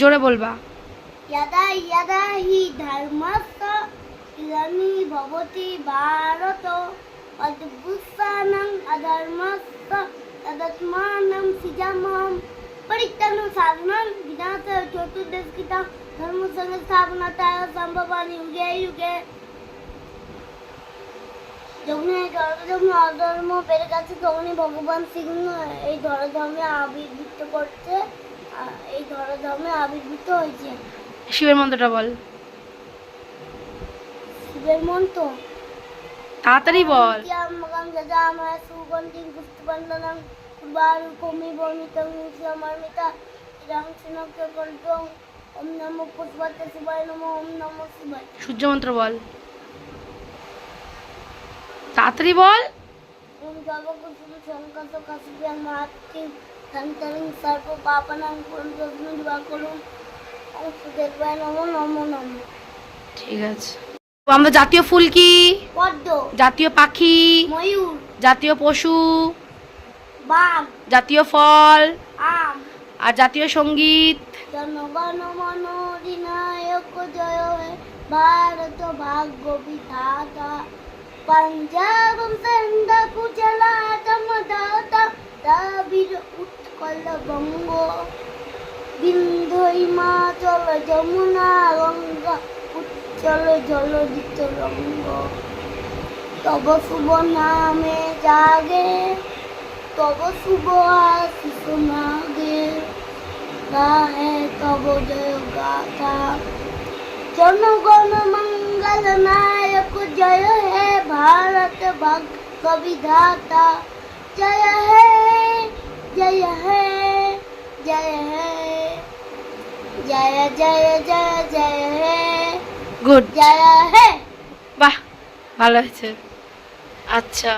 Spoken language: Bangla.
জোরে বলবা। ধর্ম সঙ্গে স্থাপনা অধর্ম তখনই ভগবান সিংহ এই ধর্মে আবির্ভূত করছে এই ধর্মে আবির্ভূত হয়েছে শিবের মন্ত্রটা বল। শিবের মন্ত্র? তাড়াতাড়ি বল। সূর্য মন্ত্র বল। তাড়াতাড়ি বল। পুরম যজ্ঞ দিবা করুম ওম সুদেবায় নমো নমো নমো ঠিক আছে। আমরা জাতীয় ফুল কি? পদ্ম। জাতীয় পাখি? ময়ূর। জাতীয় পশু? বাঘ। জাতীয় ফল? আম। আর জাতীয় সংগীত? জনগণ মন অধিনায়ক জয় হে ভারত ভাগ্য বিধাতা। পঞ্জাব সন্দ কুচলাতম বঙ্গ বিন্ধু হিমাচল যমুনা গঙ্গা উচ্চল জলদিত রঙ্গ। তব শুভ নামে জাগে, তব শুভ আশিস মাগে গাহে তব জয় গাথা। জনগণ মঙ্গল নায়ক, জয় হে ভারত ভাগ্য বিধাতা। জয় হে জয় হে গুড জয় হে বাহ ভালো হয়েছে। আচ্ছা।